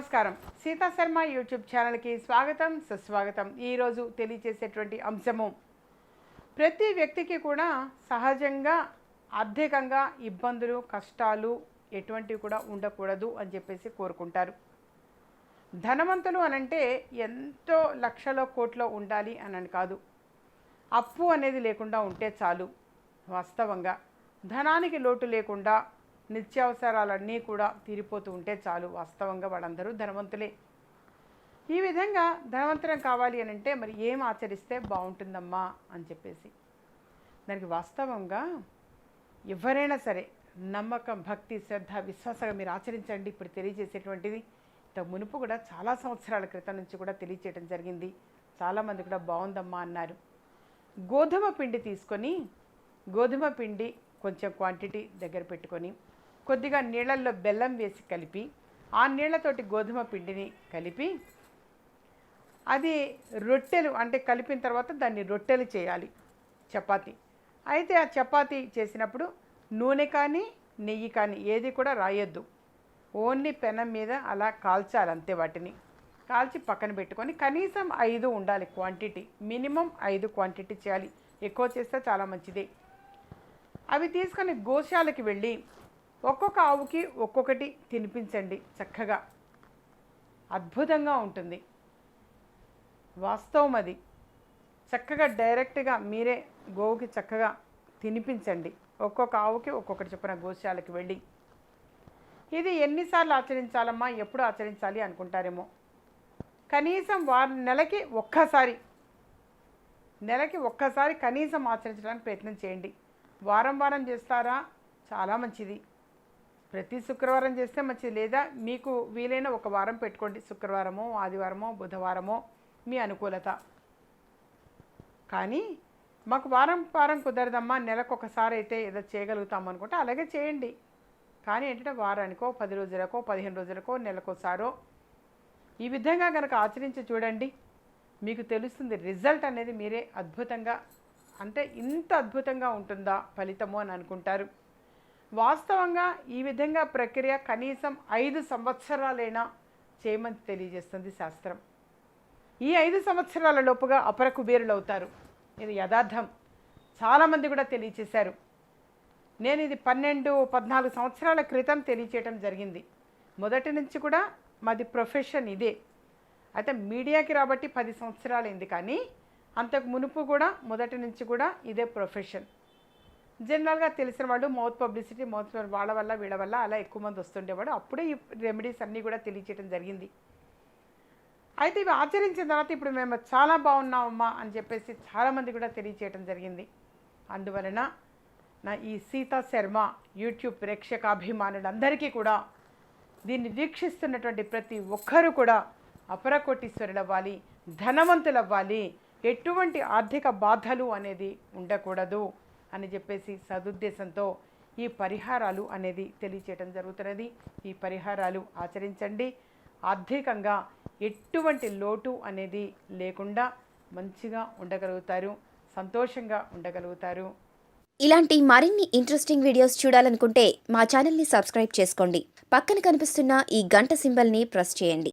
నమస్కారం. సీతా శర్మ యూట్యూబ్ ఛానల్కి స్వాగతం సుస్వాగతం. ఈరోజు తెలియచేసేటువంటి అంశము ప్రతి వ్యక్తికి కూడా సహజంగా ఆర్థికంగా ఇబ్బందులు కష్టాలు ఎటువంటివి కూడా ఉండకూడదు అని చెప్పేసి కోరుకుంటారు. ధనవంతులు అనంటే ఎంతో లక్షల కోట్లో ఉండాలి అని అని కాదు. అప్పు అనేది లేకుండా ఉంటే చాలు వాస్తవంగా. ధనానికి లోటు లేకుండా నిత్యావసరాలన్నీ కూడా తీరిపోతూ ఉంటే చాలు వాస్తవంగా వాళ్ళందరూ ధనవంతులే. ఈ విధంగా ధనవంతరం కావాలి అని అంటే మరి ఏం ఆచరిస్తే బాగుంటుందమ్మా అని చెప్పేసి. దానికి వాస్తవంగా ఎవరైనా సరే నమ్మకం భక్తి శ్రద్ధ విశ్వాసంగా మీరు ఆచరించండి. ఇప్పుడు తెలియజేసేటువంటిది ఇంత మునుపు కూడా చాలా సంవత్సరాల క్రితం నుంచి కూడా తెలియచేయడం జరిగింది. చాలామంది కూడా బాగుందమ్మా అన్నారు. గోధుమ పిండి తీసుకొని గోధుమ పిండి కొంచెం క్వాంటిటీ దగ్గర పెట్టుకొని కొద్దిగా నీళ్ళల్లో బెల్లం వేసి కలిపి ఆ నీళ్ళతోటి గోధుమ పిండిని కలిపి అది రొట్టెలు అంటే కలిపిన తర్వాత దాన్ని రొట్టెలు చేయాలి చపాతి. అయితే ఆ చపాతి చేసినప్పుడు నూనె కానీ నెయ్యి కానీ ఏది కూడా రాయొద్దు. ఓన్లీ పెనం మీద అలా కాల్చాలి అంతే వాటిని. కాల్చి పక్కన పెట్టుకొని కనీసం ఐదు ఉండాలి క్వాంటిటీ. మినిమం ఐదు క్వాంటిటీ చేయాలి. ఎక్కువ చేస్తే చాలా మంచిది. అవి తీసుకొని గోశాలకి వెళ్ళి ఒక్కొక్క ఆవుకి ఒక్కొక్కటి తినిపించండి చక్కగా. అద్భుతంగా ఉంటుంది. వాస్తవం అది. చక్కగా డైరెక్ట్గా మీరే గోవుకి చక్కగా తినిపించండి. ఒక్కొక్క ఆవుకి ఒక్కొక్కటి చెప్పిన గోశాలకి వెళ్ళి. ఇది ఎన్నిసార్లు ఆచరించాలమ్మా ఎప్పుడు ఆచరించాలి అనుకుంటారేమో. కనీసం వారి నెలకి ఒక్కసారి నెలకి ఒక్కసారి కనీసం ఆచరించడానికి ప్రయత్నం చేయండి. వారం వారం చేస్తారా? చాలా మంచిది. ప్రతి శుక్రవారం చేస్తే మంచిది. లేదా మీకు వీలైన ఒక వారం పెట్టుకోండి. శుక్రవారమో ఆదివారమో బుధవారమో మీ అనుకూలత. కానీ మాకు వారం వారం కుదరదమ్మా. నెలకు ఒకసారి అయితే ఏదో చేయగలుగుతాం అనుకుంటే అలాగే చేయండి. కానీ ఏంటంటే వారానికో పది రోజులకో పదిహేను రోజులకో నెలకోసారో ఈ విధంగా కనుక ఆచరించి చూడండి. మీకు తెలుస్తుంది రిజల్ట్ అనేది మీరే అద్భుతంగా అంటే ఇంత అద్భుతంగా ఉంటుందా ఫలితము అని అనుకుంటారు. వాస్తవంగా ఈ విధంగా ప్రక్రియ కనీసం ఐదు సంవత్సరాలైనా చేయమని తెలియజేస్తుంది శాస్త్రం. ఈ ఐదు సంవత్సరాల లోపుగా అపర కుబేరులు అవుతారు ఇది యథార్థం. చాలామంది కూడా తెలియచేశారు. నేను ఇది పన్నెండు పద్నాలుగు సంవత్సరాల క్రితం తెలియచేయటం జరిగింది. మొదటి నుంచి కూడా మాది ప్రొఫెషన్ ఇదే. అయితే మీడియాకి రాబట్టి పది సంవత్సరాలైంది కానీ అంతకు మునుపు కూడా మొదటి నుంచి కూడా ఇదే ప్రొఫెషన్. జనరల్గా తెలిసిన వాళ్ళు మౌత్ పబ్లిసిటీ మౌత్ వాళ్ళ వల్ల వీళ్ళ వల్ల అలా ఎక్కువ మంది వస్తుండేవాడు అప్పుడే ఈ రెమెడీస్ అన్నీ కూడా తెలియచేయడం జరిగింది. అయితే ఇవి ఆచరించిన తర్వాత ఇప్పుడు మేము చాలా బాగున్నామమ్మా అని చెప్పేసి చాలామంది కూడా తెలియచేయడం జరిగింది. అందువలన నా ఈ సీతా శర్మ యూట్యూబ్ ప్రేక్షకాభిమానులందరికీ కూడా దీన్ని వీక్షిస్తున్నటువంటి ప్రతి ఒక్కరూ కూడా అపరకోటీశ్వరులు అవ్వాలి ధనవంతులు అవ్వాలి ఎటువంటి ఆర్థిక బాధలు అనేది ఉండకూడదు. అని చెప్పేసి సదుద్దేశంతో ఈ పరిహారాలు అనేది తెలియచేయటం జరుగుతున్నది. ఈ పరిహారాలు ఆచరించండి. ఆర్థికంగా ఎటువంటి లోటు అనేది లేకుండా మంచిగా ఉండగలుగుతారు సంతోషంగా ఉండగలుగుతారు. ఇలాంటి మరిన్ని ఇంట్రెస్టింగ్ వీడియోస్ చూడాలనుకుంటే మా ఛానల్ని సబ్స్క్రైబ్ చేసుకోండి. పక్కన కనిపిస్తున్న ఈ గంట సింబల్ని ప్రెస్ చేయండి.